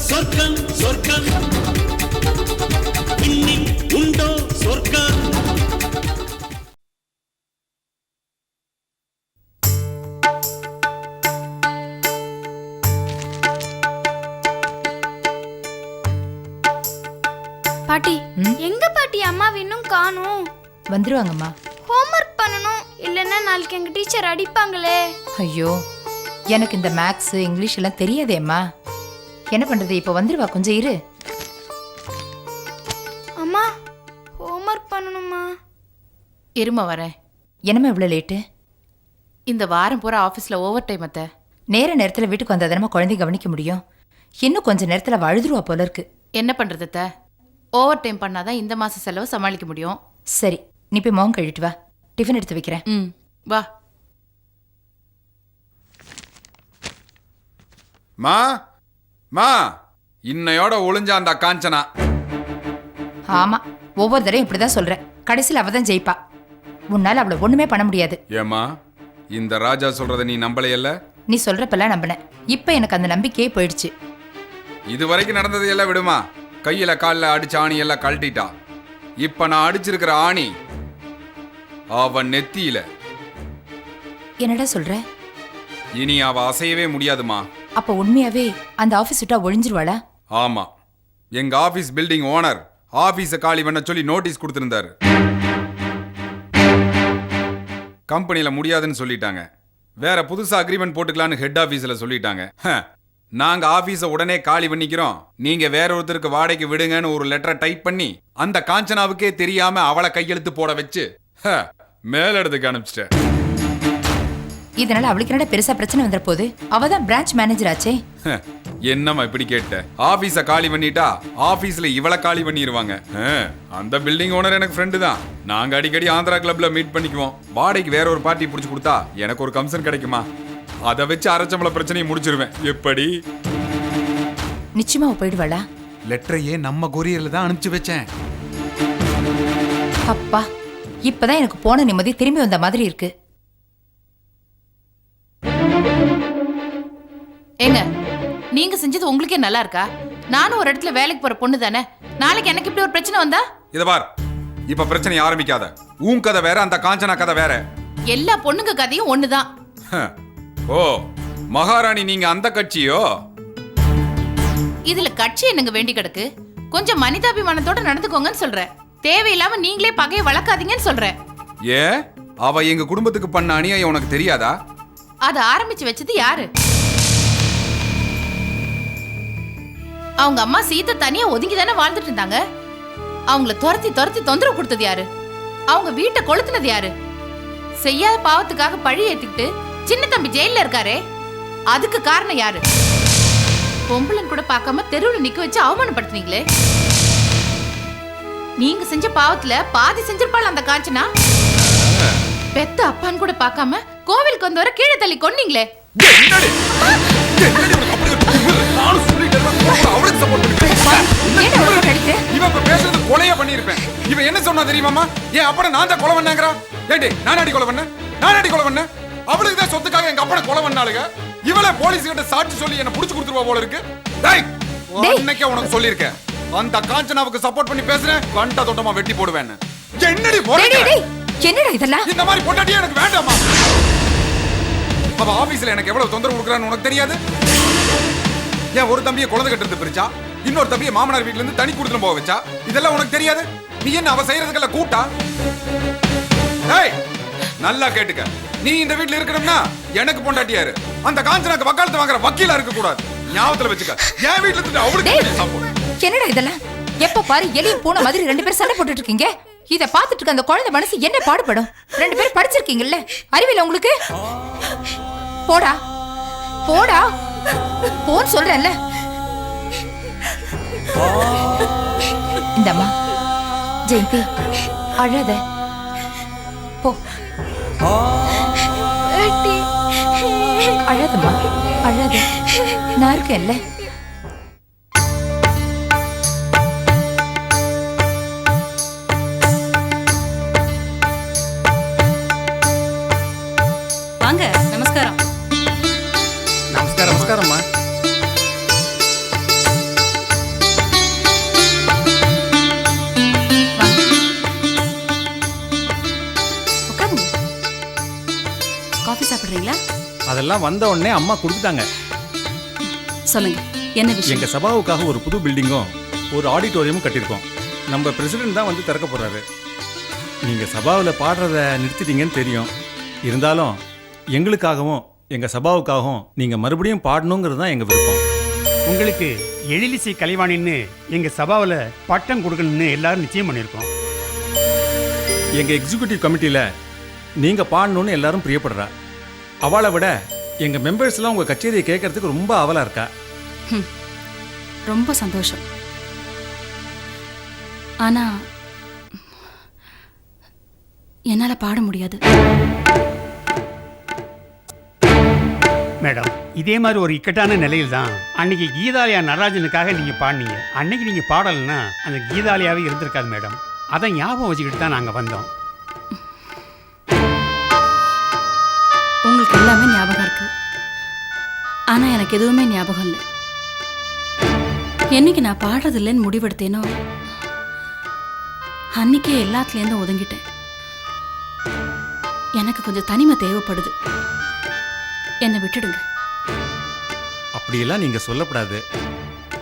சொர்க்கம் சொர்க்கம் இன்னில் உண்டோ சொர்க்கம்? பாட்டி? எங்க பாட்டி அம்மா இன்னும் காணும்? வந்துருவாங்கம்மா. நாளைக்கு எங்க டீச்சர் அடிப்பாங்களே. ஐயோ எனக்கு இந்த மேக்ஸ் இங்கிலீஷ் எல்லாம் தெரியாதேம்மா என்ன பண்றது இப்போ வந்துருவா கொஞ்சம் இரு. அம்மா ஹோம்ஒர்க் பண்ணணுமா இருமா வரேன். என்னம்மா இவ்வளோ லேட்டு இந்த வாரம் பூரா ஆஃபீஸில் ஓவர் டைம் அத்தை. நேர நேரத்தில் வீட்டுக்கு வந்தா தானம்மா குழந்தை கவனிக்க முடியும். இன்னும் கொஞ்ச நேரத்தில் அவ அழுதுருவா போல இருக்கு. என்ன பண்ணுறது அத்தை? ஓவர் டைம் பண்ணாதான் இந்த மாத செலவு சமாளிக்க முடியும். சரி நீ போய் மோகம் கழிட்டு வா. டிஃபன் எடுத்து வைக்கிறேன். ம். வா. மா மா இன்னையோட ஒளிஞ்ச அந்த காஞ்சனா. ஆமா ஒவ்வொரு தடவையும் இப்படிதான் சொல்றேன். கடைசியில் அவ தான் ஜெயிப்பா. உன்னால அவளை ஒண்ணுமே பண்ண முடியாது. ஏமா இந்த ராஜா சொல்றத நீ நம்பலையல்ல? நீ சொல்றப்பெல்லாம் நம்பினேன். இப்ப எனக்கு அந்த நம்பிக்கையே போயிடுச்சு. இது வரைக்கும் நடந்தது எல்லாம் விடுமா? கையில கால்ல அடிச்ச ஆணி எல்லாம் கழட்டிட்டா. இப்ப நான் அடிச்சிருக்கிற ஆணி அவன் நெத்தியில. என்னடா சொல்ற? இனி அவ அசையவே முடியாதுமா. அப்ப உண்மையாவே அந்த ஆபீஸ் விட்டா ஒழிஞ்சிருவாளா? ஆமா. எங்க ஆபீஸ் பில்டிங் ஓனர் ஆபீஸ காலி பண்ண சொல்லி நோட்டீஸ் கொடுத்திருந்தாரு. கம்பெனில முடியாதுன்னு சொல்லிட்டாங்க. வேற புதுசா அக்ரிமெண்ட் போட்டுக்கலான்னு ஹெட் ஆபீஸ்ல சொல்லிட்டாங்க. நாங்க ஆபீஸ உடனே காலி பண்ணிக்கிறோம். நீங்க வேற ஒருத்தருக்கு வாடகைக்கு விடுங்கன்னு ஒரு லெட்டரை டைப் பண்ணி அந்த காஞ்சனாவுக்கே தெரியாம அவளை கையெழுத்து போட வச்சு மேலிடத்துக்கு அனுப்பிச்சிட்டேன் இதனால அவளுக்கு என்னடா பெருசா பிரச்சனை வந்துற போது அவ தான் பிரான்ச் மேனேஜர் ஆச்சே. ஹ, என்னம்மா இப்படி கேட்ட? ஆபீஸ காலி பண்ணிட்டா ஆபீஸ்ல இவள காலி பண்ணிடுவாங்க அந்த பில்டிங் ஓனர் எனக்கு ஃப்ரெண்டு தான். நாங்க அடிக்கடி ஆந்திரா கிளப்ல மீட் பண்ணிக்குவோம். வாடகைக்கு வேற ஒரு பார்ட்டி புடிச்சு கொடுத்தா எனக்கு ஒரு கமிஷன் கிடைக்குமா? அதை வச்சு அரைச்சம்பள பிரச்சனையை முடிச்சிருவேன். எப்படி? நிச்சயமா போயிடுவாளா? லெட்டரையே நம்ம கொரியர்ல தான் அனுப்பிச்சு வச்சேன். அப்பா இப்பதான் எனக்கு போன நிம்மதி திரும்பி வந்த மாதிரி இருக்கு. ஏங்க நீங்க செஞ்சது உங்களுக்கே நல்லா இருக்கா? நானும் ஒரு இடத்துல வேலைக்கு போற பொண்ணு தானே. நாளைக்கு எனக்கு இப்படி ஒரு பிரச்சனை வந்தா? இத பார் இப்ப பிரச்சனை ஆரம்பிக்காத. உன் கதை வேற அந்த காஞ்சனா கதை வேற. எல்லா பொண்ணுங்க கதையும் ஒண்ணுதான். ஓ மகாராணி நீங்க அந்த கட்சியோ? இதுல கட்சி என்னங்க வேண்டி கிடக்கு? கொஞ்சம் மனிதாபிமானத்தோட நடந்துக்கோங்கன்னு சொல்றேன். தேவையில்லாம நீங்களே பகையை வளர்க்காதீங்கன்னு சொல்றேன். ஏ அவ எங்க குடும்பத்துக்கு பண்ண அநியாயம் உனக்கு தெரியாதா? அதை ஆரம்பிச்சு வச்சது யாரு? அவங்க அம்மா சீத்தை தனியா ஒதுங்கி தானே வாழ்ந்துட்டு இருந்தாங்க? அவங்கள துரத்தி துரத்தி தொந்தரவு கொடுத்தது யாரு? அவங்க வீட்டை கொளுத்துனது யாரு? செய்யாத பாவத்துக்காக பழி ஏத்திக்கிட்டு சின்ன தம்பி ஜெயில இருக்காரே அதுக்கு காரணம் யாரு? பொம்பளன் கூட பார்க்காம தெருவில் நிக்க வச்சு அவமானப்படுத்துனீங்களே. நீங்க செஞ்ச பாவத்துல பாதி செஞ்சிருப்பாள் அந்த காஞ்சனா? பெத்த அப்பான்னு கூட பார்க்காம கோவிலுக்கு வந்தவரை கீழே தள்ளி கொன்னீங்களே. அப்படி. ஏன்டா அவளை கடிக்கிற? இவன் இப்ப பேசுறது கொலையா பண்ணிருப்பேன் இவன் என்ன சொன்னா தெரியுமாமா என் அப்பனை நான் தான் கொலை பண்ணேங்கிறா. ஏண்டி நானாடி கொலை பண்ணேன்? நானாடி கொலை பண்ணேன்? அவளுக்கு தான் சொத்துக்காக எங்க அப்பனை கொலை பண்ணாளுங்க. இவளே போலீஸ் கிட்ட சாட்சி சொல்லி என்ன புடிச்சு கொடுத்துருவா போல இருக்கு. டேய். அன்னைக்கே உனக்கு சொல்லியிருக்கேன். அந்த காஞ்சனாவுக்கு சப்போர்ட் பண்ணி பேசுறேன் கண்ட தொட்டமா வெட்டி போடுவேன்னு. என்னடி என்னடா இதெல்லாம்? இந்த மாதிரி பொண்டாட்டியே எனக்கு வேண்டாமா? அவ ஆபீஸ்ல எனக்கு எவ்வளவு தொந்தரவு கொடுக்குறான்னு உனக்கு தெரியாது? ஏன் ஒரு தம்பியை குழந்தை கட்டுறது பிரிச்சா? இன்னொரு தம்பியை மாமனார் வீட்ல இருந்து தனி கொடுத்துட்டு போக வச்சா? இதெல்லாம் உனக்கு தெரியாது? நீ என்ன அவ செய்யறதுக்கெல்லாம் கூட்டா? ஏய் நல்லா கேட்டுக்க. நீ இந்த வீட்ல இருக்கணும்னா எனக்கு பொண்டாட்டியாரு அந்த காஞ்சனாக்கு வக்காலத்து வாங்குற வக்கீலா இருக்க கூடாது ஞாபகத்துல வச்சுக்க. என் வீட்ல இருந்து அவளுக்கு. என்னடா இதெல்லாம்? எப்ப பாரு எலியும் பூனை மாதிரி ரெண்டு பேரும் சண்டை போட்டுட்டு இருக்கீங்க இத பாத்துட்டு இருக்க அந்த குழந்தை மனசு என்ன பாடுபடும்? ரெண்டு பேரும் படிச்சிருக்கீங்கல்ல? அறிவியல உங்களுக்கு? போடா. போடா. போன் சொல்றேன்ல. இந்தம்மா ஜெயந்தி அழாத. போ. அழாதம்மா அழாத. நான் இருக்கேன்ல. அதெல்லாம் வந்த உடனே அம்மா கொடுத்துட்டாங்க. சொல்லுங்க என்ன விஷயம்? எங்க சபாவுக்காக ஒரு புது பில்டிங்கும் ஒரு ஆடிட்டோரியமும் கட்டியிருக்கோம். நம்ம பிரசிடென்ட் தான் வந்து திறக்க போறாரு. நீங்க சபாவில் பாடுறத நிறுத்திட்டீங்கன்னு தெரியும். இருந்தாலும் எங்களுக்காகவும் எங்க சபாவுக்காகவும் நீங்க மறுபடியும் பாடணுங்கிறது தான் எங்க விருப்பம். உங்களுக்கு எழிலிசை கலைவாணின்னு எங்க சபாவில் பட்டம் கொடுக்கணும்னு எல்லாரும் நிச்சயம் பண்ணியிருக்கோம். எங்க எக்ஸிக்யூட்டிவ் கமிட்டியில நீங்க பாடணும்னு எல்லாரும் பிரியப்படுறா. அவளை விட எங்க மெம்பர்ஸ்லாம் உங்க கச்சேரியை கேட்கறதுக்கு ரொம்ப ஆவலா இருக்கா? ரொம்ப சந்தோஷம். ஆனா என்னால பாட முடியாது. மேடம் இதே மாதிரி ஒரு இக்கட்டான நிலையில் தான் அன்னைக்கு கீதாலயா நடராஜனுக்காக நீங்க பாடினீங்க. அன்னைக்கு நீங்க பாடலைன்னா அந்த கீதாலயாவே இருந்திருக்காது மேடம். அதை ஞாபகம் வச்சுக்கிட்டு தான் நாங்கள் வந்தோம். உங்களுக்கு எல்லாமே ஆனா எனக்கு எதுவுமே ஞாபகம் இல்லை. என்னைக்கு நான் பாடுறது இல்லைன்னு முடிவெடுத்தேனோ அன்னைக்கே எல்லாத்துலேருந்தும் ஒதுங்கிட்டேன். எனக்கு கொஞ்சம் தனிமை தேவைப்படுது. என்னை விட்டுடுங்க. அப்படியெல்லாம் நீங்க சொல்லப்படாது.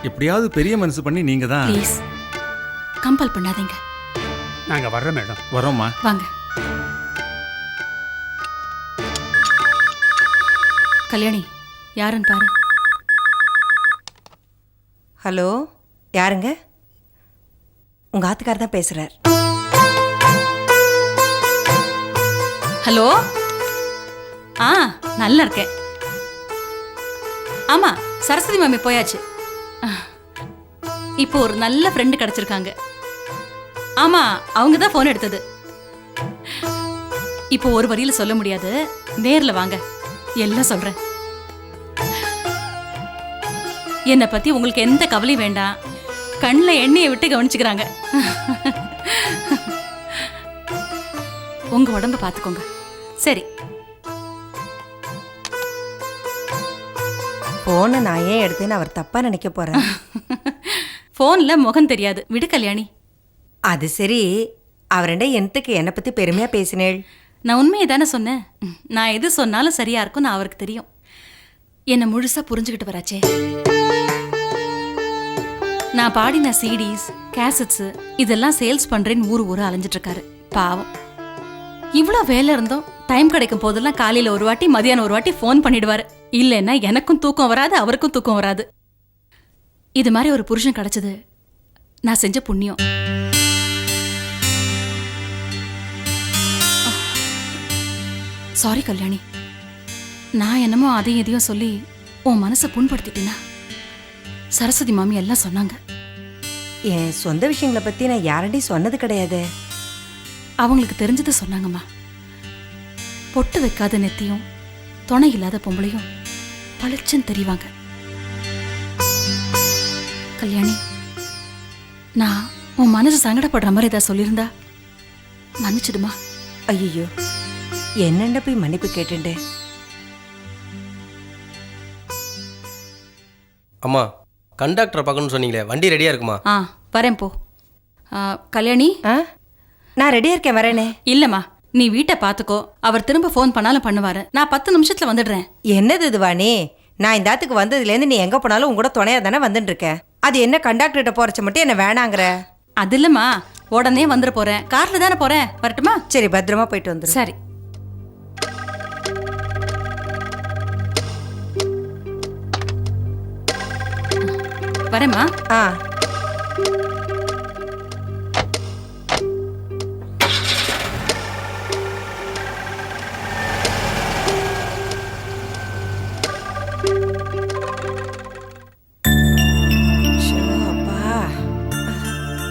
எப்படியாவது பெரிய மனசு பண்ணி நீங்க தான். ப்ளீஸ். கம்பல் பண்ணாதீங்க. நாங்கள் வர்றோம் மேடம். வரோம்மா. வாங்க. கல்யாணி யாருன்னு பாரு. ஹலோ யாருங்க? உங்க ஆத்துக்கார் தான் பேசுறார். ஹலோ? ஆ நல்லா இருக்கேன். ஆமா சரஸ்வதி மாமி போயாச்சு. இப்போ ஒரு நல்ல ஃப்ரெண்டு கிடைச்சிருக்காங்க. ஆமா அவங்க தான் ஃபோன் எடுத்தது. இப்போ ஒரு வரியில சொல்ல முடியாது. நேர்ல வாங்க. எல்லாம் சொல்றேன். என்னை பத்தி உங்களுக்கு எந்த கவலையும் வேண்டாம். கண்ணில் எண்ணெயை விட்டு கவனிச்சுக்கிறாங்க. உங்க உடம்ப பார்த்துக்கோங்க சரி. போனை நான் ஏன் எடுத்தேன்னு அவர் தப்பா நினைக்க போறேன் ஃபோன்ல முகம் தெரியாது. விடு கல்யாணி. அது சரி. அவரெண்ட என்னத்துக்கு என்னை பத்தி பெருமையா பேசினேள்? நான் உண்மையை தானே சொன்னேன். நான் எது சொன்னாலும் சரியா இருக்கும் நான் அவருக்கு தெரியும். என்னை முழுசா புரிஞ்சுக்கிட்டு வராச்சே. நான் பாடின சிடிஸ் கேசட்ஸ் இதெல்லாம் சேல்ஸ் பண்றேன்னு ஊர் ஊர் அலைஞ்சிட்டு இருக்காரு பாவம். இவ்வளோ வேலை இருந்தோம் டைம் கிடைக்கும் போதெல்லாம் காலையில ஒரு வாட்டி மதியானம் ஒரு வாட்டி ஃபோன் பண்ணிடுவாரு. இல்லைன்னா எனக்கும் தூக்கம் வராது அவருக்கும் தூக்கம் வராது. இது மாதிரி ஒரு புருஷன் கிடைச்சது நான் செஞ்ச புண்ணியம். சாரி கல்யாணி. நான் என்னமோ அதையும் இதையும் சொல்லி உன் மனசை புண்படுத்திட்டேனா? சரஸ்வதி மாமி எல்லாம் சொன்னாங்க. என் சொந்த விஷயங்களை பத்தி நான் யாரடி சொன்னது கிடையாது. அவங்களுக்கு தெரிஞ்சதை சொன்னாங்கம்மா. பொட்டு வைக்காத நெத்தியும் துணை இல்லாத பொம்பளையும் பளிச்சுன்னு தெரிவாங்க. கல்யாணி நான் உன் மனசு சங்கடப்படுற மாதிரி ஏதாவது சொல்லியிருந்தா மன்னிச்சிடுமா? ஐயோ என்னண்ட போய் மன்னிப்பு கேட்டுண்டு? அம்மா கண்டக்டரை பார்க்கணும்னு சொன்னீங்களே வண்டி ரெடியாக இருக்குமா? ஆ வரேன் போ. ஆ, கல்யாணி? ஆ? நான் ரெடியா இருக்கேன் வரேனே. இல்லம்மா நீ வீட்டை பார்த்துக்கோ. அவர் திரும்ப ஃபோன் பண்ணாலும் பண்ணுவாரு. நான் பத்து நிமிஷத்துல வந்துடுறேன். என்னது இது வாணி? நான் இந்த ஆத்துக்கு வந்ததுலேருந்து நீ எங்க போனாலும் உங்க கூட துணையா தானே வந்துட்டு இருக்க அது என்ன கண்டக்டர்கிட்ட போறச்ச மட்டும் என்ன வேணாங்கிற? அது இல்லம்மா உடனே வந்துட போறேன். கார்ல தானே போறேன். வரட்டுமா? சரி பத்திரமா போயிட்டு வந்துரு. சரி. வரேம்மா. ஆ.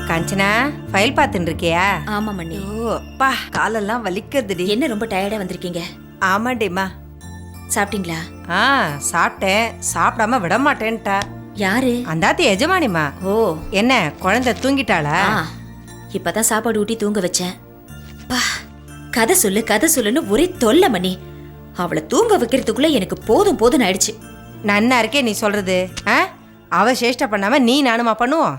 காஞ்சனா ஃபைல் பார்த்துட்டு இருக்கியா ஆமா மண்ணி ஐயோ அப்பா காலெல்லாம் வலிக்கிறதுடி என்ன ரொம்ப டயர்டா வந்திருக்கீங்க? ஆமாண்டிம்மா சாப்பிட்டீங்களா? ஆ சாப்பிட்டேன். சாப்பிடாம விட மாட்டேன்ட்டா யாரு? அந்தாத்தி எஜமானிமா ஓ. என்ன குழந்தை தூங்கிட்டாளா? ஆ இப்பதான் சாப்பாடு ஊட்டி தூங்க வச்சேன். பா கதை சொல்லு கதை சொல்லுன்னு ஒரே தொல்லை மணி. அவளை தூங்க வைக்கிறதுக்குள்ள எனக்கு போதும் போதும் ஆயிடுச்சு. நன்னா இருக்கே நீ சொல்றது. ஆ? அவ சேஷ்டை பண்ணாம நீ நானுமா பண்ணுவோம்?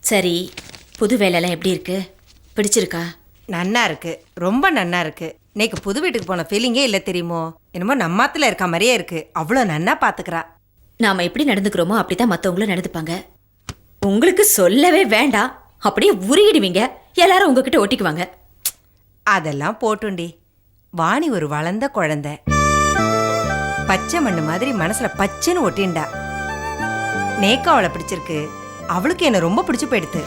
சரி புது வேலைலாம் எப்படி இருக்கு? பிடிச்சிருக்கா? நன்னா இருக்கு. ரொம்ப நன்னா இருக்கு. நேக்கு புது வீட்டுக்கு போன ஃபீலிங்கே இல்லை தெரியுமோ? என்னமோ நம்மாத்துல இருக்க மாதிரியே இருக்கு. அவ்வளோ நன்னா பாத்துக்கிறா. நாம எப்படி நடந்துக்கிறோமோ அப்படிதான் மத்தவங்களும் நடந்துப்பாங்க. உங்களுக்கு சொல்லவே வேண்டாம். அப்படியே உருகிடுவீங்க. எல்லாரும் உங்ககிட்ட ஒட்டிக்குவாங்க. அதெல்லாம் போட்டுண்டி. வாணி ஒரு வளர்ந்த குழந்தை. பச்சை மண்ணு மாதிரி மனசுல பச்சைன்னு ஒட்டிண்டா. நேக்கு அவளை பிடிச்சிருக்கு. அவளுக்கு என்ன ரொம்ப பிடிச்சு போயிடுத்து.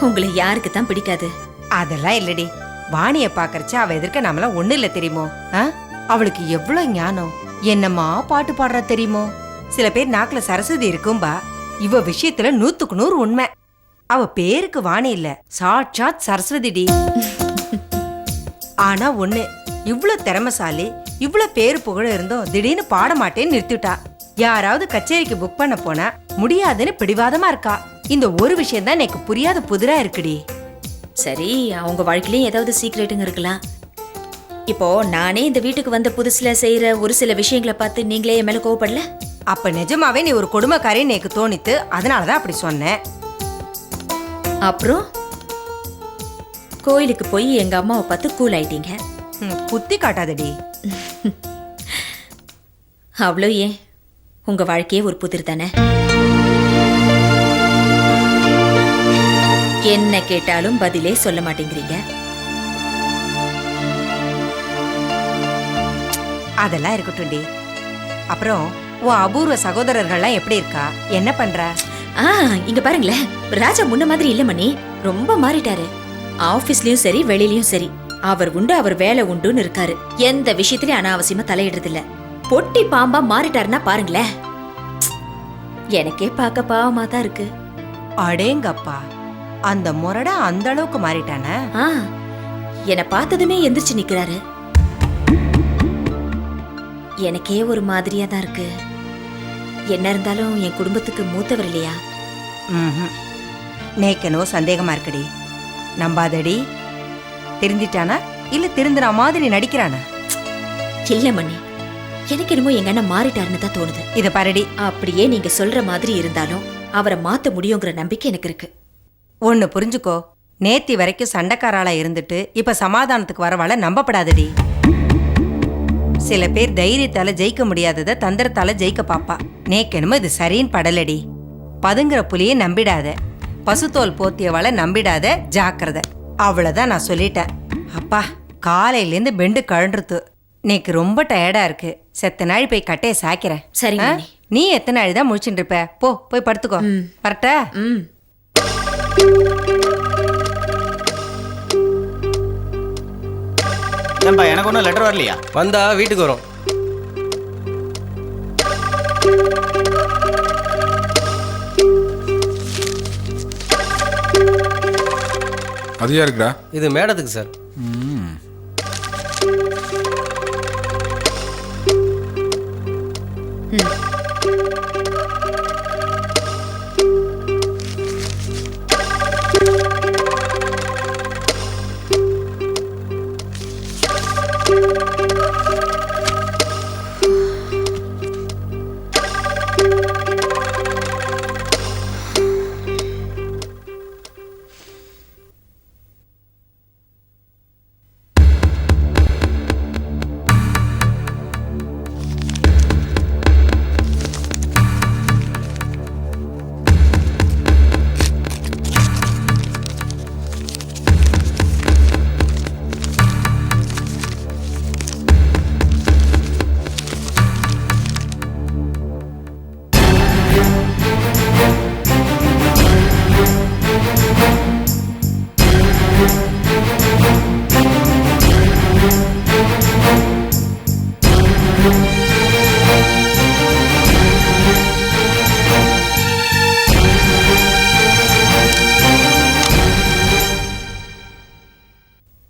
உங்களை யாருக்கு தான் பிடிக்காது. அதெல்லாம் இல்லடி. வாணிய பாக்கறச்ச அவ எதிர்க்க நாமெல்லாம் ஒண்ணு இல்ல தெரியுமோ? அவளுக்கு எவ்வளவு ஞானம்? என்னம்மா பாட்டு பாடுறா தெரியுமோ? சில பேர் நாக்குல சரஸ்வதி இருக்கும்பா. இவ விஷயத்துல நூத்துக்கு நூறு உண்மை. அவ பேருக்கு வாணி இல்ல. சாட்சாத் சரஸ்வதிடி ஆனா ஒண்ணு இவ்ளோ திறமசாலி இவ்ளோ பேரு புகழ இருந்தோம் திடீர்னு பாட மாட்டேன்னு நிறுத்திட்டா. யாராவது கச்சேரிக்கு புக் பண்ண போனா முடியாதுன்னு பிடிவாதமா இருக்கா. இந்த ஒரு விஷயம் தான் எனக்கு புரியாத புதிரா இருக்குடி. சரி அவங்க வாழ்க்கையிலயும் ஏதாவது சீக்ரெட்டுங்க இருக்கலாம். இப்போ நானே இந்த வீட்டுக்கு வந்த புதுசுல செய்யற ஒரு சில விஷயங்களை பார்த்து நீங்களே என் மேல கோவப்படல? அப்ப நிஜமாவே நீ ஒரு கொடுமைக்காரின்னு எனக்கு தோணித்து அதனாலதான் அப்படி சொன்னேன். அப்புறம்? கோயிலுக்கு போய் எங்க அம்மாவை பார்த்து கூல் ஆயிட்டீங்க. ம், குத்தி காட்டாதடி. அவ்வளோ ஏன்? உங்க வாழ்க்கையே ஒரு புதிர் தானே? என்ன கேட்டாலும் பதிலே சொல்ல மாட்டேங்கிறீங்க. அதெல்லாம் இருக்கட்டும்டி. அப்புறம் உன் அபூர்வ சகோதரர்கள்லாம் எப்படி இருக்கா? என்ன பண்றா? ஆ இங்க பாருங்களேன். ராஜா முன்ன மாதிரி இல்ல மணி. ரொம்ப மாறிட்டாரு. ஆபீஸ்லயும் சரி வெளியிலயும் சரி. அவர் உண்டு அவர் வேலை உண்டுன்னு இருக்காரு. எந்த விஷயத்திலயும் அனாவசியமா தலையிடுறது இல்ல பொட்டி பாம்பா மாறிட்டாருன்னா பாருங்களேன். எனக்கே பார்க்க பாவமா தான் இருக்கு. அடேங்கப்பா. அந்த முரடா அந்த அளவுக்கு மாறிட்டானா? ஆ என்னை பார்த்ததுமே எந்திரிச்சு நிக்கிறாரு. எனக்கே ஒரு மாதிரியா தான் இருக்கு. என்ன இருந்தாலும் என் குடும்பத்துக்கு மூத்தவர் இல்லையா? ம்ஹும். நேக்கனோ சந்தேகமா இருக்குடி. நம்பாதடி. திருந்திட்டானா? இல்ல திருந்துற மாதிரி நடிக்கிறானா? இல்ல மண்ணி எனக்கு என்னமோ எங்க அண்ணன் மாறிட்டாருன்னு தான் தோணுது. இத பாருடி. அப்படியே நீங்க சொல்ற மாதிரி இருந்தாலும் அவரை மாத்த முடியுங்கிற நம்பிக்கை எனக்கு இருக்கு. ஒன்னு புரிஞ்சுக்கோ. நேத்தி வரைக்கும் சண்டைக்காராளா இருந்துட்டு இப்ப சமாதானத்துக்கு வரவாள நம்பப்படாதடி. சில பேர் தைரியத்தால ஜெயிக்க முடியாதத தந்திரத்தால ஜெயிக்க பாப்பா. நேக்கெனுமோ இது சரின்னு படலடி. பதுங்குற புலியை நம்பிடாத. பசுத்தோல் போத்தியவாளை நம்பிடாத ஜாக்கிரதை. அவ்வளவுதான் நான் சொல்லிட்டேன். அப்பா காலையிலேருந்து பெண்டு கழன்றுத்து. நேக்கு ரொம்ப டயர்டா இருக்கு. செத்த நாள் போய் கட்டைய சாய்க்கிறேன்? அண்ணி. நீ எத்தனை நாள் தான் முழிச்சுட்டு இருப்ப போ போய் படுத்துக்கோ. வரட்டா? ம். ஏன்பா எனக்கு ஒன்றும் லெட்டர் வரலையா? வந்தா வீட்டுக்கு வரும். அது யாருக்குடா இது மேடத்துக்கு சார்.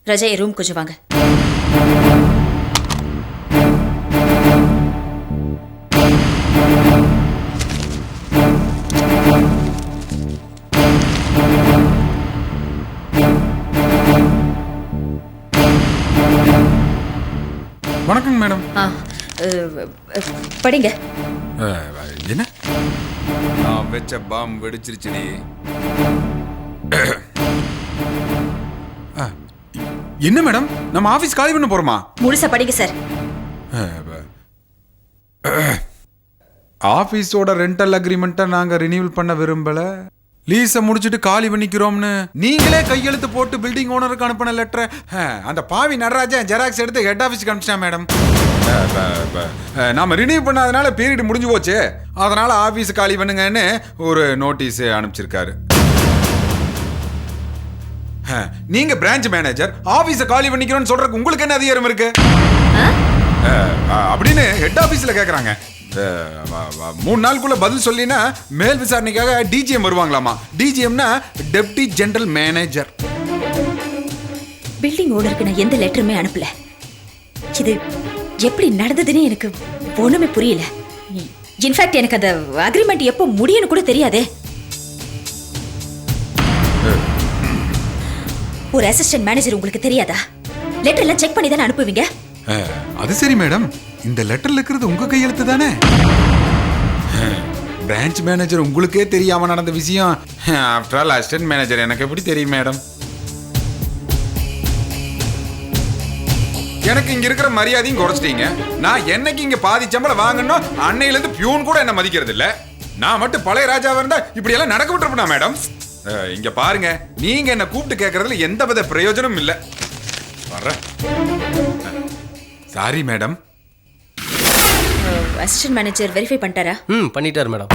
ரஜா ரூம் கொஞ்சம் வாங்க. வணக்கங்க மேடம். ஆ அஹ், அஹ், படிங்க. என்ன? நான் வச்ச பாம் வெடிச்சிருச்சுடி. என்ன மேடம்? நம்ம ஆபீஸ் காலி பண்ண போறோமா? முழுசா படிங்க சார். ஆபீஸோட ரெண்டல் அக்ரிமெண்ட்டை நாங்க ரினியூவல் பண்ண விரும்பல. லீஸை முடிச்சிட்டு காலி பண்ணிக்கிறோம்னு நீங்களே கையெழுத்து போட்டு பில்டிங் ஓனருக்கு அனுப்பின லெட்டரை அந்த பாவி நடராஜன் ஜெராக்ஸ் எடுத்து ஹெட் ஆஃபீஸ்க்கு அனுப்பிச்சிட்டேன் மேடம். நாம ரினியூ பண்ணாதனால பீரியட் முடிஞ்சு போச்சு. அதனால ஆபீஸ் காலி பண்ணுங்கன்னு ஒரு நோட்டீஸ் அனுப்பிச்சிருக்காரு. நீங்க பிரான்ச் மேனேஜர் ஆபீஸை காலி பண்ணிக்கிறோம்னு சொல்றதுக்கு உங்களுக்கு என்ன அதிகாரம் இருக்கு? அப்படின்னு ஹெட் ஆபீஸ்ல கேக்குறாங்க. மூணு நாளுக்குள்ள பதில் சொல்லினா மேல் விசாரணைக்காக டிஜிஎம் வருவாங்களாமா? டிஜிஎம்னா டெப்டி ஜெனரல் மேனேஜர் பில்டிங் ஓனருக்கு நான் எந்த லெட்டருமே அனுப்பல. இது எப்படி நடந்ததுன்னு எனக்கு ஒண்ணுமே புரியல. இன்ஃபேக்ட் எனக்கு அந்த அக்ரிமெண்ட் எப்போ முடியும்னு கூட தெரியாதே. ஒரு அசிஸ்டன்ட் மேனேஜர் உங்களுக்கு தெரியாதா? லெட்டர் எல்லாம் செக் பண்ணி தானே அனுப்புவீங்க? அஹ், அது சரி மேடம் இந்த லெட்டர்ல இருக்கிறது உங்க கையெழுத்து தானே? பிரான்ச் மேனேஜர் உங்களுக்கே தெரியாம நடந்த விஷயம். ஆஃப்டர் ஆல் அசிஸ்டன்ட் மேனேஜர் எனக்கு எப்படி தெரியும் மேடம் எனக்கு இங்க இருக்கிற மரியாதையும் குறைச்சிட்டீங்க. நான் என்னைக்கு இங்க பாதி சம்பளம் வாங்கணும் அன்னையில இருந்து பியூன் கூட என்ன மதிக்கிறது இல்ல நான் மட்டும் பழைய ராஜாவா இருந்தா இப்படி எல்லாம் நடக்க விட்டுருப்பா மேடம் இங்க பாருங்க. நீங்க என்ன கூப்பிட்டு கேட்கறதுல எந்த வித பிரயோஜனமும் இல்ல. வர்றேன். Sorry madam. Assistant manager verify பண்ணிட்டாரா? ம் பண்ணிட்டார் மேடம்.